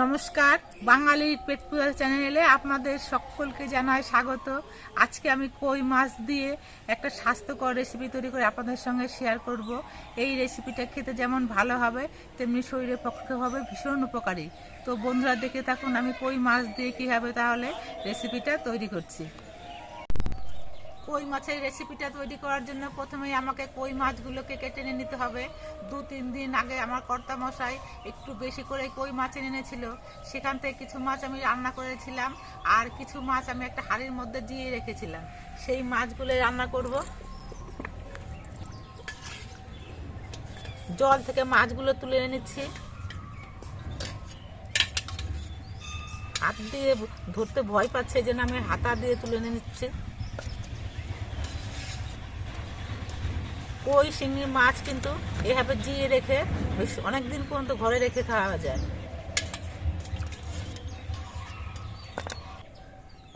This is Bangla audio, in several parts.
নমস্কার বাঙালির পেট পূজা চ্যানেলে আপনাদের সকলকে জানায় স্বাগত। আজকে আমি কই মাছ দিয়ে একটা স্বাস্থ্যকর রেসিপি তৈরি করে আপনাদের সঙ্গে শেয়ার করব। এই রেসিপিটা খেতে যেমন ভালো হবে, তেমনি শরীরের পক্ষে হবে ভীষণ উপকারী। তো বন্ধুরা দেখে থাকুন আমি কই মাছ দিয়ে কীভাবে তাহলে রেসিপিটা তৈরি করছি। কই মাছের রেসিপিটা তৈরি করার জন্য প্রথমেই আমাকে কই মাছগুলোকে কেটে নিয়ে নিতে হবে। দু, তিন দিন আগে আমার কর্তা মশাই একটু বেশি করে কই মাছ এনে এনেছিল। সেখান থেকে কিছু মাছ আমি রান্না করেছিলাম আর কিছু মাছ আমি একটা হাঁড়ির মধ্যে দিয়ে রেখেছিলাম। সেই মাছগুলো রান্না করব। জল থেকে মাছগুলো তুলে নিচ্ছি। হাত দিয়ে ধরতে ভয় পাচ্ছে যে আমি হাতা দিয়ে তুলে নিচ্ছি। কই শিঙি মাছ কিন্তু এভাবে জিয়ে রেখে বেশ অনেক দিন পর্যন্ত ঘরে রেখে খাওয়া যায়।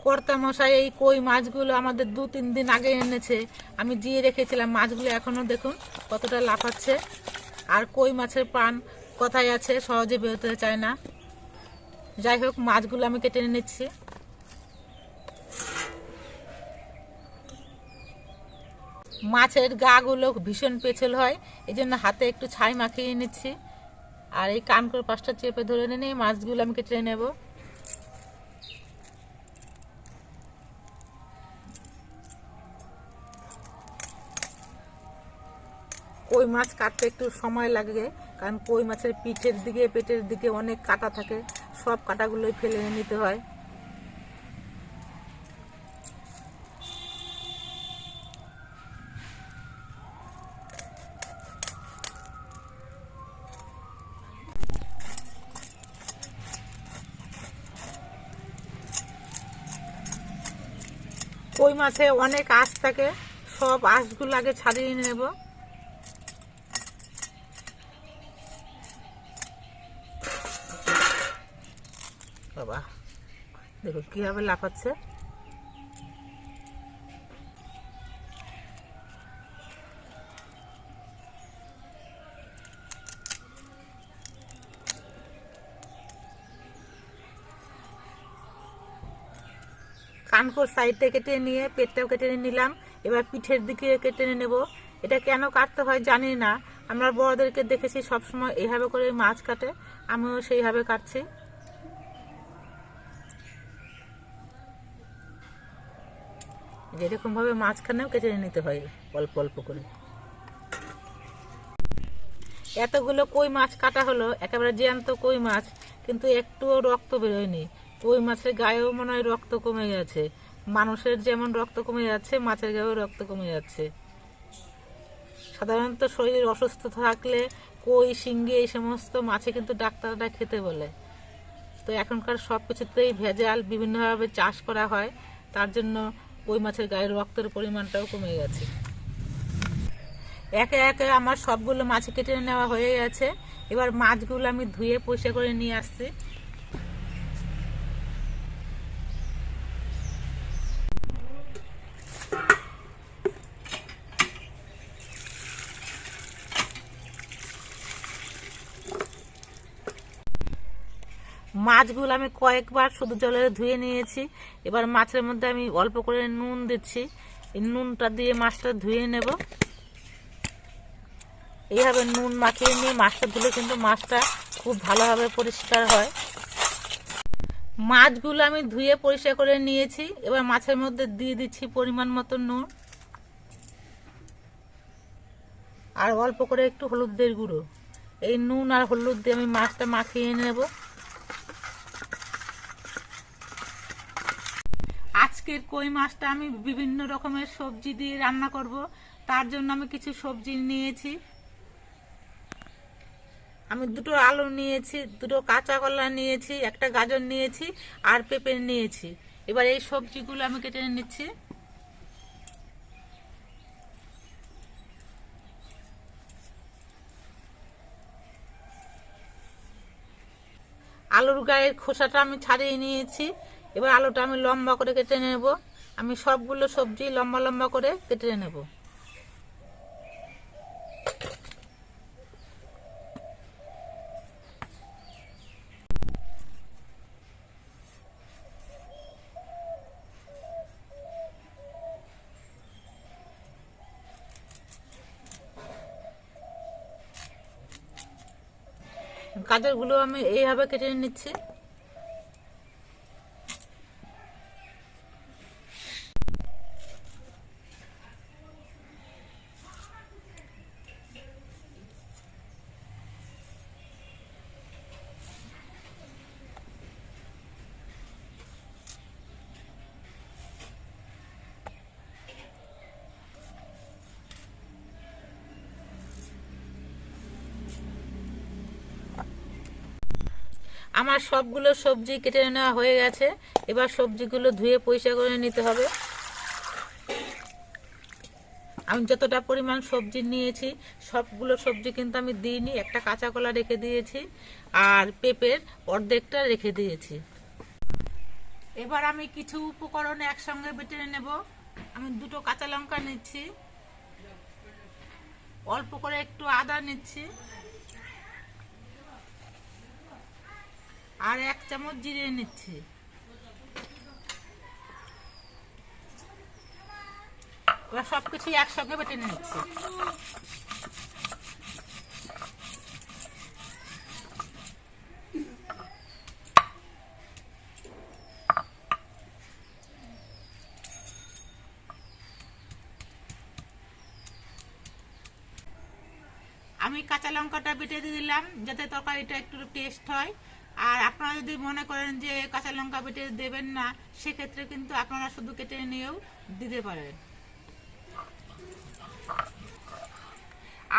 কর্তা মশাই এই কই মাছগুলো আমাদের দু তিন দিন আগে এনেছে। আমি জিয়ে রেখেছিলাম মাছগুলো, এখনও দেখুন কতটা লাফাচ্ছে। আর কই মাছের প্রাণ কথাই আছে, সহজে বেরোতে চায় না। যাই হোক, মাছগুলো আমি কেটে নিচ্ছি মাছের গাগুলো ভীষণ পেছল হয় এই জন্য হাতে একটু ছাই মাখিয়ে নিচ্ছি। আর এই কান করে পাঁচটা চেপে ধরে নিয়ে মাছগুলো আমি কেটে নেব। কই মাছ কাটতে একটু সময় লাগে, কারণ কই মাছের পিঠের দিকে, পেটের দিকে অনেক কাটা থাকে, সব কাটাগুলোই ফেলে নিতে হয়। মাছে অনেক আঁশ থাকে সব আঁশগুলো আগে ছাড়িয়ে নেব। বাবা দেখো কীভাবে লাফাচ্ছে। কানকোর সাইডটা কেটে নিয়ে পেটটাও কেটে নিলাম। এবার পিঠের দিকে কেটে নেব। এটা কেন কাটতে হয় জানি না। আমরা বড়দেরকে দেখেছি সবসময় এইভাবে করে মাছ কাটে। আমিও সেইভাবে কাটছি। যেরকম ভাবে মাঝখানেও কেটে নিতে হয় অল্প অল্প করে। এতগুলো কই মাছ কাটা হলো? একেবারে জ্যান্ত কই মাছ, কিন্তু একটুও রক্ত বেরোয়নি। কই মাছের গায়েও মনে হয় রক্ত কমে গেছে। মানুষের যেমন রক্ত কমে যাচ্ছে, মাছের গায়েও রক্ত কমে যাচ্ছে। সাধারণত শরীর অসুস্থ থাকলে কই, শিঙ্গি এই সমস্ত মাছে কিন্তু ডাক্তাররা খেতে বলে। তো এখনকার সব কিছুতেই ভেজাল, বিভিন্নভাবে চাষ করা হয়। তার জন্য কই মাছের গায়ের রক্তের পরিমাণটাও কমে গেছে। একে একে আমার সবগুলো মাছ কেটে নেওয়া হয়ে গেছে। এবার মাছগুলো আমি ধুয়ে পরিষ্কার করে নিয়ে আসছি। মাছগুলো আমি কয়েকবার শুধু জলে ধুয়ে নিয়েছি। এবার মাছের মধ্যে আমি অল্প করে নুন দিচ্ছি। এই নুনটা দিয়ে মাছটা ধুয়ে নেব। এইভাবে নুন মাখিয়ে নিয়ে মাছটা ধুলে কিন্তু মাছটা খুব ভালোভাবে পরিষ্কার হয়। মাছগুলো আমি ধুয়ে পরিষ্কার করে নিয়েছি। এবার মাছের মধ্যে দিয়ে দিচ্ছি পরিমাণ মতো নুন। আর অল্প করে একটু হলুদের গুঁড়ো। এই নুন আর হলুদ দিয়ে আমি মাছটা মাখিয়ে নেব। আজকের কই মাছটা আমি বিভিন্ন রকমের সবজি দিয়ে রান্না করব। তার জন্য আমি কিছু সবজি নিয়েছি। আমি দুটো আলু নিয়েছি, দুটো কাঁচা কলা নিয়েছি, একটা গাজর নিয়েছি আর পেঁপে নিয়েছি। এবার এই সবজিগুলো আমি কেটে নিচ্ছি। আলুর গায়ের খোসাটা আমি ছাড়িয়ে নিয়েছি। এবার আলুটা আমি লম্বা করে কেটে নেব। আমি সবগুলো সবজি লম্বা লম্বা করে কেটে নেব। গাজরগুলো আমি এইভাবে কেটে নিচ্ছি। আমার সবগুলো সবজি কেটে নেওয়া হয়ে গেছে। এবার সবজিগুলো ধুয়ে পরিষ্কার করে নিতে হবে। আমি যতটা পরিমাণ সবজি নিয়েছি, সবগুলো সবজি কিন্তু আমি দিইনি, একটা কাঁচা কলা রেখে দিয়েছি আর পেঁপের অর্ধেকটা রেখে দিয়েছি। এবার আমি কিছু উপকরণ একসঙ্গে বেটে নেব। আমি দুটো কাঁচা লঙ্কা নিচ্ছি, অল্প করে একটু আদা নিচ্ছি। আর এক চামচ জিরে নিচ্ছি। সবকিছু একসঙ্গে বেটে নিচ্ছি। আমি কাঁচা লঙ্কাটা বেটে দিয়ে দিলাম, যাতে তরকারিটা একটু টেস্ট হয়। আর আপনারা যদি মনে করেন যে কাঁচা লঙ্কা বেটে দেবেন না, সেক্ষেত্রে কিন্তু আপনারা শুধু কেটে নিয়েও দিতে পারেন।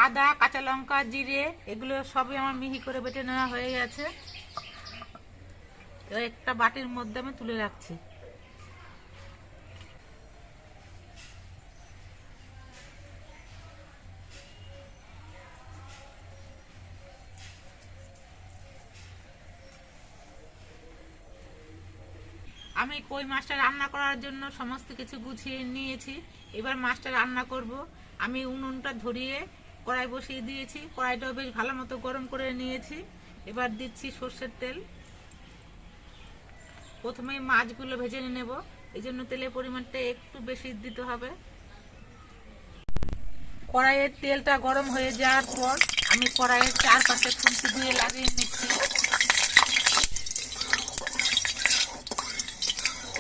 আদা, কাঁচা লঙ্কা, জিরে, এগুলো সবই আমার মিহি করে বেটে নেওয়া হয়ে গেছে। একটা বাটির মধ্যে আমি তুলে রাখছি। আমি কই মাছটা রান্না করার জন্য সমস্ত কিছু গুছিয়ে নিয়েছি। এবার মাছটা রান্না করব। আমি উনুনটা ধরিয়ে কড়াই বসিয়ে দিয়েছি। কড়াইটাও বেশ ভালো মতো গরম করে নিয়েছি। এবার দিচ্ছি সর্ষের তেল। প্রথমে মাছগুলো ভেজে নেব। এই জন্য তেলের পরিমাণটা একটু বেশি দিতে হবে। কড়াইয়ের তেলটা গরম হয়ে যাওয়ার পর আমি কড়াইয়ের চারপাশে খুন্তি দিয়ে লাগিয়ে নিচ্ছি।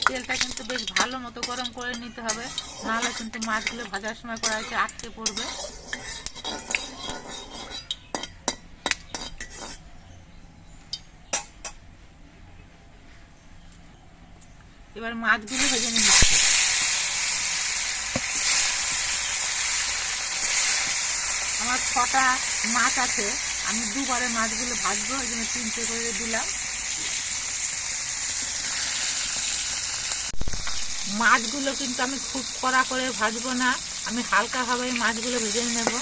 তেলটা কিন্তু বেশ ভালো মতো গরম করে নিতে হবে। নাহলে কিন্তু মাছগুলো ভাজার সময় কড়াইতে আটকে পড়বে। এবার মাছগুলো ভেজে নিচ্ছি। আমার ছটা মাছ আছে, আমি দুবারে মাছগুলো ভাজবো, ওই জন্য তিনটে করে দিলাম। মাছগুলো কিন্তু আমি খুব কড়া করে ভাজবো না। আমি হালকাভাবে মাছগুলো ভেজে নেব।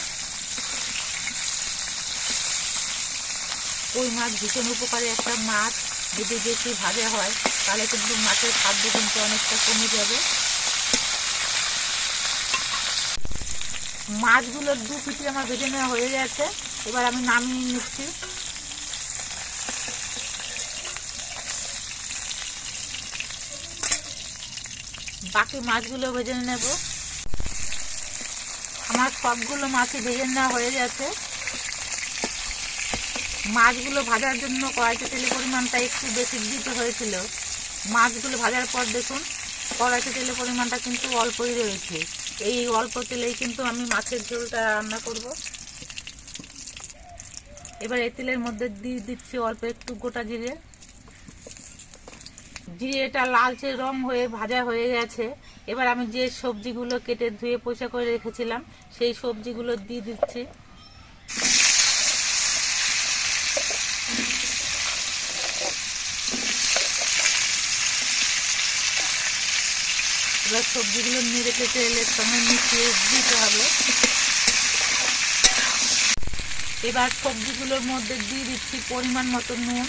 ওই মাছ ভীষণ উপকারী একটা মাছ। যদি বেশি ভাজা হয়, তাহলে কিন্তু মাছের খাদ্য কিন্তু অনেকটা কমে যাবে। মাছগুলোর দু পিঠে আমার ভেজে নেওয়া হয়ে গেছে। এবার আমি নামিয়ে নিচ্ছি। বাকি মাছগুলো ভেজে নেব। আমার সবগুলো মাছই ভেজে নেওয়া হয়ে গেছে। মাছগুলো ভাজার জন্য কড়াইতে তেলের পরিমাণটা একটু বেশি দিতে হয়েছিল। মাছগুলো ভাজার পর দেখুন, কড়াইতে তেলের পরিমাণটা কিন্তু অল্পই রয়েছে। এই অল্প তেলেই কিন্তু আমি মাছের ঝোলটা রান্না করব। এবার এই তেলের মধ্যে দিয়ে দিচ্ছি অল্প একটু গোটা জিরে। জিরেটা লালচে রং হয়ে ভাজা হয়ে গেছে। এবার আমি যে সবজিগুলো কেটে ধুয়ে পয়সা করে রেখেছিলাম, সেই সবজিগুলো দিয়ে দিচ্ছি। এবার সবজিগুলো কেটে তেলের সঙ্গে মিশিয়ে দিতে হবে। এবার সবজিগুলোর মধ্যে দিয়ে দিচ্ছি পরিমাণ মতো নুন।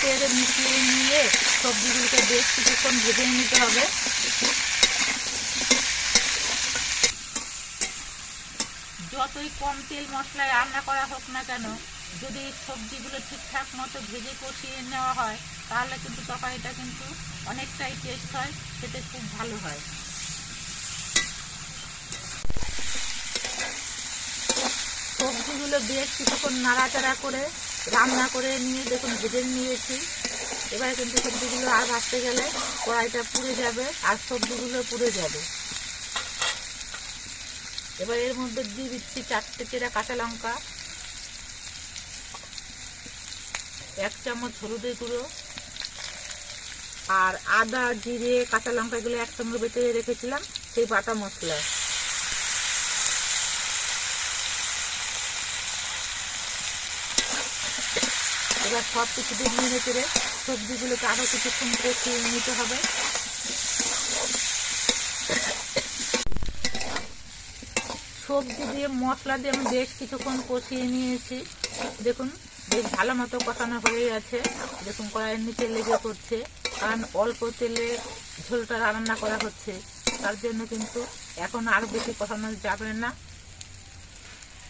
দিয়ে নেড়ে মিশিয়ে নিয়ে সবজিগুলোকে বেশ কিছুক্ষণ ভেজে নিতে হবে। যতই কম তেল মশলায় রান্না করা হোক না কেন, যদি সবজিগুলো ঠিকঠাক মতো ভেজে কষিয়ে নেওয়া হয়, তাহলে কিন্তু তরকারিটা কিন্তু অনেকটাই টেস্ট হয়, খেতে খুব ভালো হয়। সবজিগুলো বেশ কিছুক্ষণ নাড়াচাড়া করে রান্না করে নিয়ে দেখুন, ভেজে নিয়েছি। এবার কিন্তু সবজিগুলো আর ভাজতে গেলে কড়াইটা পুড়ে যাবে আর সবজিগুলো পুড়ে যাবে। এবার এর মধ্যে দিয়ে দিচ্ছি চারটে চেরা কাঁচা লঙ্কা, এক চামচ হলুদের গুঁড়ো আর আদা, জিরে, কাঁচা লঙ্কাগুলো একসঙ্গে বেটে রেখেছিলাম, সেই বাটা মশলা। এবার সব কিছু দিয়ে নিয়ে চেড়ে সবজিগুলোকে আরও কিছুক্ষণ কষিয়ে নিতে হবে। সবজি দিয়ে, মশলা দিয়ে আমি বেশ কিছুক্ষণ কষিয়ে নিয়েছি। দেখুন, বেশ ভালো মতো কষানো হয়ে গেছে। দেখুন, কড়াইয়ের নিচে লেগে পড়ছে। কারণ অল্প তেলে ঝোলটা রান্না করা হচ্ছে। তার জন্য কিন্তু এখন আর বেশি কষানো যাবে না।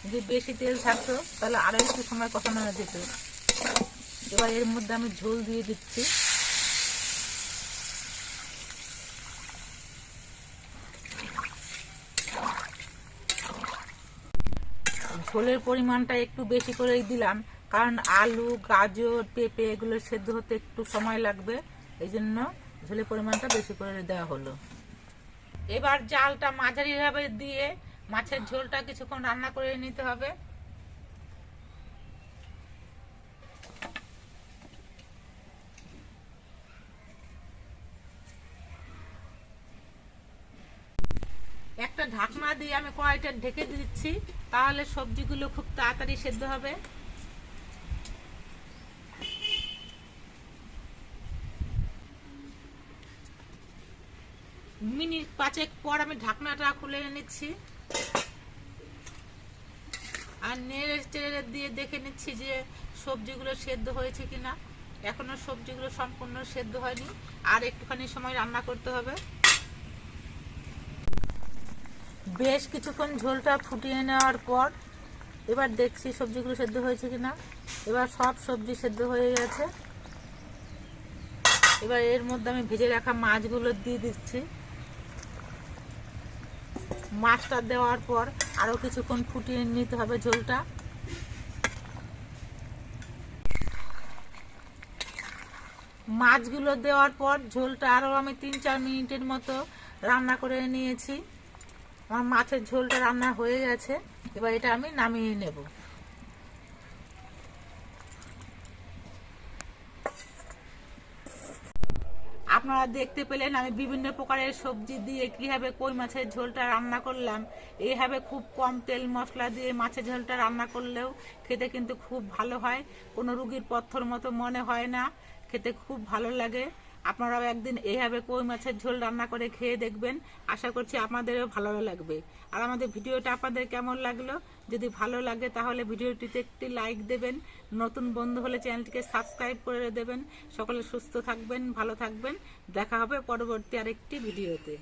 যদি বেশি তেল থাকতো, তাহলে আরও একটু সময় কষানো যেত। এবার এর মধ্যে আমি ঝোল দিয়ে দিচ্ছি। ঝোলের পরিমাণটা একটু বেশি করেই দিলাম, কারণ আলু, গাজর, পেঁপে এগুলো সেদ্ধ হতে একটু সময় লাগবে, এই জন্য ঝোলের পরিমাণটা বেশি করে দেওয়া হলো। এবার জালটা মাঝারিভাবে দিয়ে মাছের ঝোলটা কিছুক্ষণ রান্না করে নিতে হবে একটা ঢাকনা দিয়ে আমি কড়াইটা ঢেকে দিচ্ছি। তাহলে সবজিগুলো খুব তাড়াতাড়ি সেদ্ধ হবে। মিনিট পাঁচেক পর আমি ঢাকনাটা খুলে নিচ্ছি আর নেড়ে চেড়ে দিয়ে দেখে নিচ্ছি যে সবজিগুলো সেদ্ধ হয়েছে কিনা। এখনও সবজিগুলো সম্পূর্ণ সেদ্ধ হয়নি। আর একটুখানি সময় রান্না করতে হবে। বেশ কিছুক্ষণ ঝোলটা ফুটিয়ে নেওয়ার পর এবার দেখছি সবজিগুলো সেদ্ধ হয়েছে কিনা। এবার সব সবজি সেদ্ধ হয়ে গেছে। এবার এর মধ্যে আমি ভেজে রাখা মাছগুলো দিয়ে দিচ্ছি। মাছটা দেওয়ার পর আরও কিছুক্ষণ ফুটিয়ে নিতে হবে ঝোলটা। মাছগুলো দেওয়ার পর ঝোলটা আরও আমি তিন চার মিনিটের মতো রান্না করে নিয়েছি। আমার মাছের ঝোলটা রান্না হয়ে গেছে। এবার এটা আমি নামিয়ে নেব। আপনারা দেখতে পেলেন আমি বিভিন্ন প্রকারের সবজি দিয়ে কীভাবে কই মাছের ঝোলটা রান্না করলাম। এইভাবে খুব কম তেল মশলা দিয়ে মাছের ঝোলটা রান্না করলেও খেতে কিন্তু খুব ভালো হয়। কোনো রুগীর পথর মতো মনে হয় না। খেতে খুব ভালো লাগে। আপনারাও একদিন এইভাবে কই মাছের ঝোল রান্না করে খেয়ে দেখবেন। আশা করছি আপনাদেরও ভালো লাগবে। আর আমাদের ভিডিওটা আপনাদের কেমন লাগল? যদি ভালো লাগে তাহলে ভিডিওটিতে একটি লাইক দেবেন। নতুন বন্ধু হলে চ্যানেলটিকে সাবস্ক্রাইব করে দেবেন। সকলে সুস্থ থাকবেন, ভালো থাকবেন। দেখা হবে পরবর্তী আরেকটি ভিডিওতে।